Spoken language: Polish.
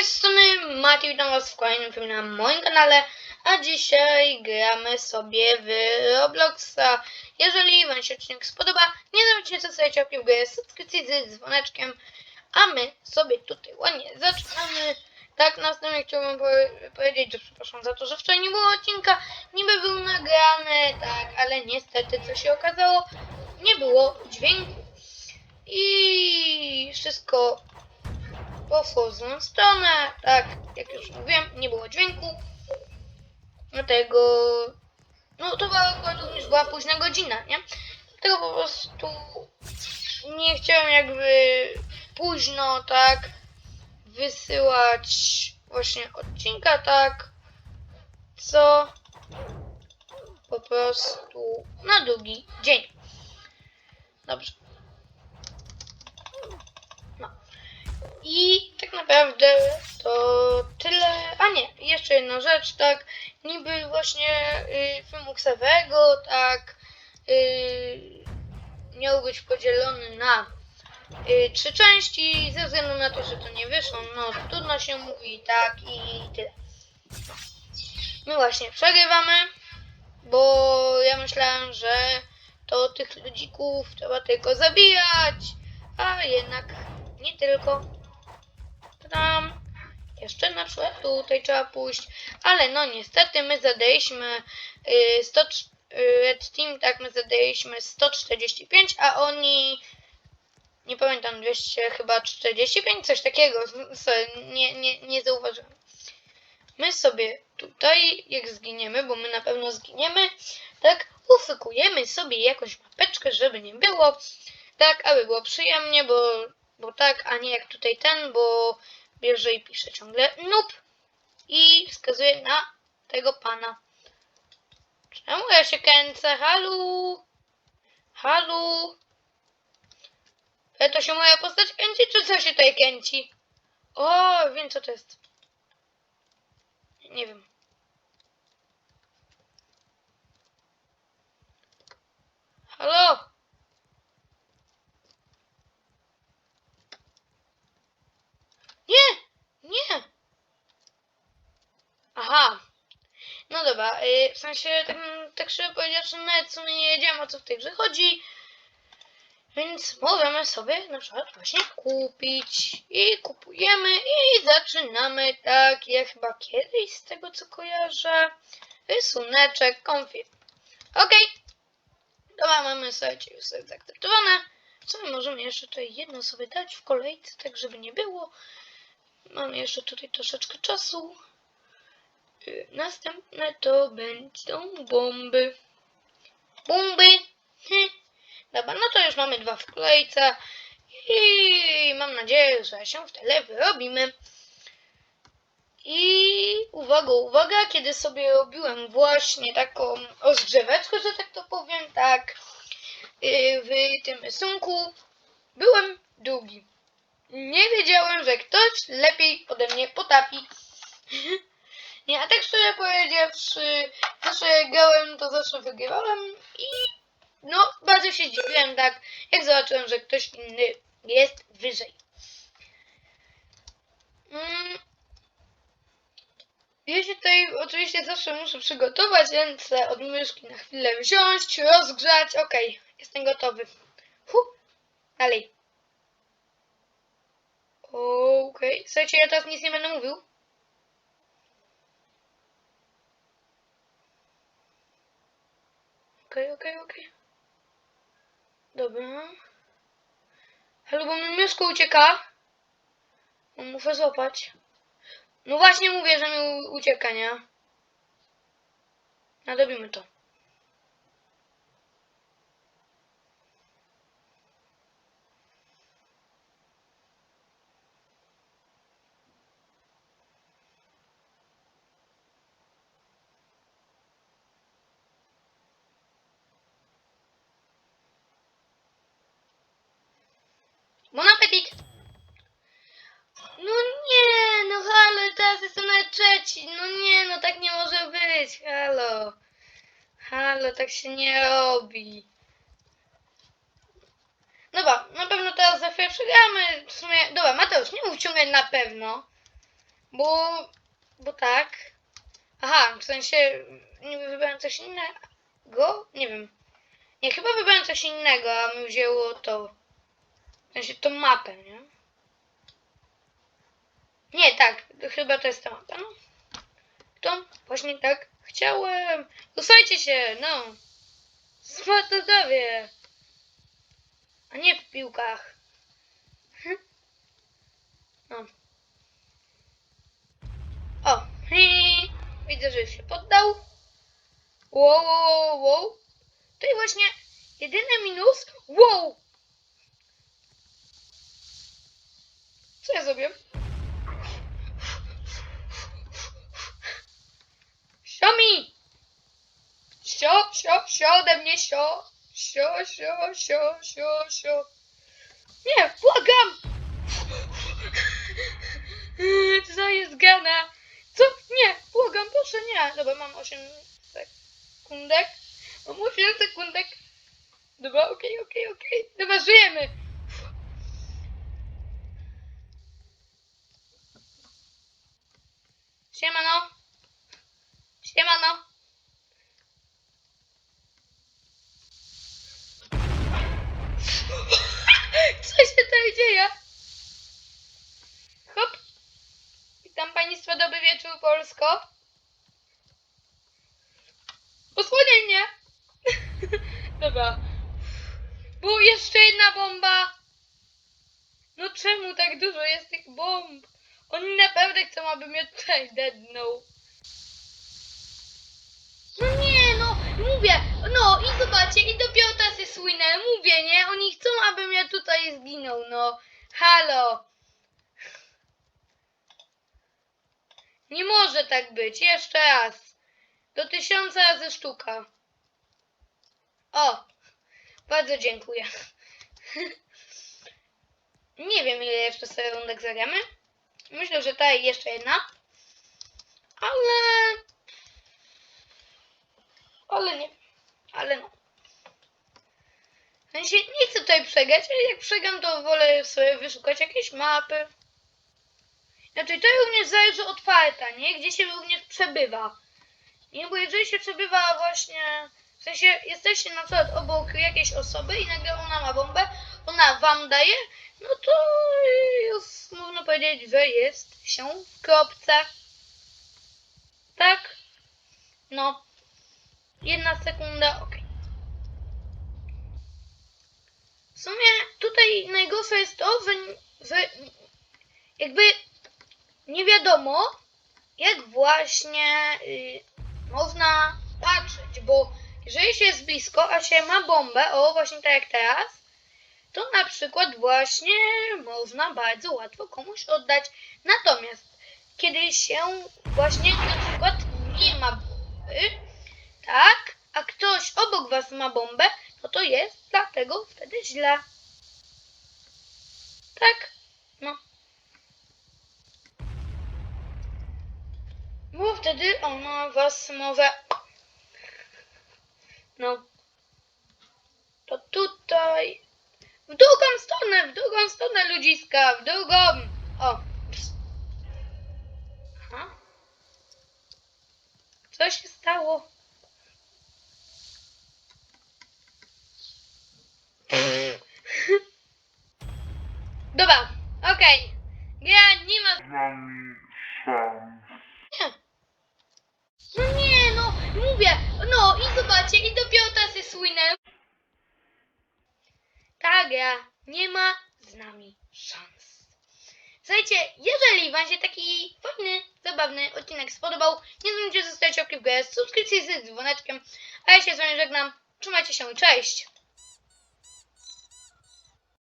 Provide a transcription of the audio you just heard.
tej strony Mati, witam was w kolejnym filmie na moim kanale, a dzisiaj gramy sobie w Robloxa. Jeżeli wam się odcinek spodoba, nie zapomnijcie zostawić łapki w górę, subskrypcji z dzwoneczkiem, a my sobie tutaj ładnie zaczynamy. Tak, następnie chciałbym powie- powiedzieć, że przepraszam za to, że wczoraj nie było odcinka, niby był nagrany, tak, ale niestety, co się okazało, nie było dźwięku. I wszystko poszło w złą stronę, tak, jak już mówiłem, nie było dźwięku. Dlatego, no to była, również była późna godzina, nie? Dlatego po prostu nie chciałem jakby późno, tak, wysyłać właśnie odcinka, tak, co po prostu na drugi dzień. Dobrze. No. I tak naprawdę to tyle. A nie, jeszcze jedna rzecz, tak. Niby właśnie y, filmu Ksawego, tak. Y, miał być podzielony na y, trzy części. Ze względu na to, że to nie wyszło, no trudno się mówi, tak i tyle. My właśnie przegrywamy, bo ja myślałem, że to tych ludzików trzeba tylko zabijać, a jednak nie tylko. Tam jeszcze na przykład tutaj trzeba pójść, ale no niestety my zadaliśmy y, 100, y, Red Team, tak my zadaliśmy 145, a oni nie pamiętam 200 chyba 45, coś takiego, nie, nie, nie zauważyłem. My sobie tutaj, jak zginiemy, bo my na pewno zginiemy, tak, ufykujemy sobie jakąś mapeczkę, żeby nie było, tak, aby było przyjemnie, bo, bo tak, a nie jak tutaj ten, bo bierze i pisze ciągle noob i wskazuje na tego pana. Czemu ja się kręcę? Halu? Halu? Ale to się moja postać kręci, czy co się tutaj kręci? O, wiem co to jest. Nie wiem. Halo? Nie! Nie! Aha. Dobra, y, w sensie, tak, tak szczerze powiedziawszy, nawet w sumie nie wiedziałem o co w tej grze chodzi. Więc możemy sobie na przykład właśnie kupić. I kupujemy i zaczynamy tak jak chyba kiedyś z tego co kojarzę. Rysuneczek, konfig. Okej. Dobra, mamy słuchajcie, już jest zaakceptowane. Co my możemy jeszcze tutaj jedno sobie dać w kolejce, tak żeby nie było. Mamy jeszcze tutaj troszeczkę czasu. Y, Następne to będą bomby. Bomby! Hm. Dobra, no to już mamy dwa w kolejce. I mam nadzieję, że się w tyle wyrobimy. I uwaga, uwaga, kiedy sobie robiłem właśnie taką rozgrzeweczkę, że tak to powiem, tak, yy, w tym rysunku byłem drugi. Nie wiedziałem, że ktoś lepiej ode mnie potrafi. Nie, a tak szczerze powiedziawszy, zawsze grałem, to zawsze wygrywałem i no, bardzo się zdziwiłem, tak, jak zobaczyłem, że ktoś inny jest wyżej. Mm. Ja się tutaj oczywiście zawsze muszę przygotować, ręce od myszki na chwilę wziąć, rozgrzać, okej, jestem gotowy. Hu, dalej. Okej, słuchajcie, ja teraz nic nie będę mówił. Okej, okej, okej. Dobra. Halo, bo mi myszko ucieka. No, Muszę złapać. No właśnie mówię, że mi ucieka, nie? Nadrobimy to. Bon appetit! No nie, no halo, teraz jestem na trzeci. No nie, no tak nie może być, halo. Halo, tak się nie robi. Dobra, na pewno teraz za chwilę przegramy. W sumie, dobra, Mateusz, nie mów na pewno. Bo, bo tak. Aha, w sensie niby wybrałem coś innego? Nie wiem. Nie, chyba wybrałem coś innego, a mi wzięło to. W sensie tą mapę, nie? Nie, tak, chyba to jest ta no. To właśnie tak chciałem. Ustajcie się, no. Sportowie. A nie w piłkach. No. O. Widzę, że się poddał. Wow, wow, wow. To i właśnie jedyny minus. Wow! Co ja zrobię? Siomi! Sio, sio, sio ode mnie, sio. Sio, sio, sio, sio, sio. Nie, błagam! Co jest gana? Co? Nie, błagam, proszę nie. Dobra, mam 8 sekundek. Mam 8 sekundek. Dobra, okej, okej, okej. Dobra, żyjemy. Siemano. Siemano. Co się tutaj dzieje? Hop. Witam Państwa, dobry wieczór Polsko. Osłonię mnie. Dobra. Bo jeszcze jedna bomba. No czemu tak dużo jest tych bomb? Oni naprawdę chcą, aby mnie tutaj deadnął. No nie, no, mówię, no i zobaczcie, i dopiero tacy słynę, mówię, nie? Oni chcą, abym ja tutaj zginął, no. Halo. Nie może tak być, jeszcze raz. Do tysiąca razy sztuka. O, bardzo dziękuję. Nie wiem, ile jeszcze sobie rundek zagramy. Myślę, że ta jeszcze jedna. Ale... Ale nie. Ale no. W sensie nie chcę tutaj przegrać, ale jak przegram, to wolę sobie wyszukać jakieś mapy. Znaczy, to również zależy od farta, nie? Gdzie się również przebywa. Nie, bo jeżeli się przebywa właśnie... W sensie, jesteście na przykład obok jakiejś osoby i nagle ona ma bombę, ona wam daje, no to już można powiedzieć, że jest się w kropce. Tak? No. Jedna sekunda, ok. W sumie tutaj najgorsze jest to, że, że jakby nie wiadomo, jak właśnie y, można patrzeć, bo jeżeli się jest blisko, a się ma bombę, o właśnie tak jak teraz, to na przykład właśnie można bardzo łatwo komuś oddać. Natomiast kiedy się właśnie na przykład nie ma bomby, tak, a ktoś obok was ma bombę, no to jest dlatego wtedy źle. Tak, Bo wtedy ona was może... No. To tutaj... W drugą stronę, w drugą stronę ludziska, w drugą. O. Ps. Aha. Co się stało? Dobra, okej. Gra nie ma... nami szans. Nie. No nie, no, mówię, no i zobaczcie, i dopiero tacy słynę. Gra nie ma z nami szans. Słuchajcie, jeżeli Wam się taki fajny, zabawny odcinek spodobał, nie zapomnijcie zostawić łapki w górę, subskrypcji z dzwoneczkiem, a ja się z Wami żegnam. Trzymajcie się, cześć!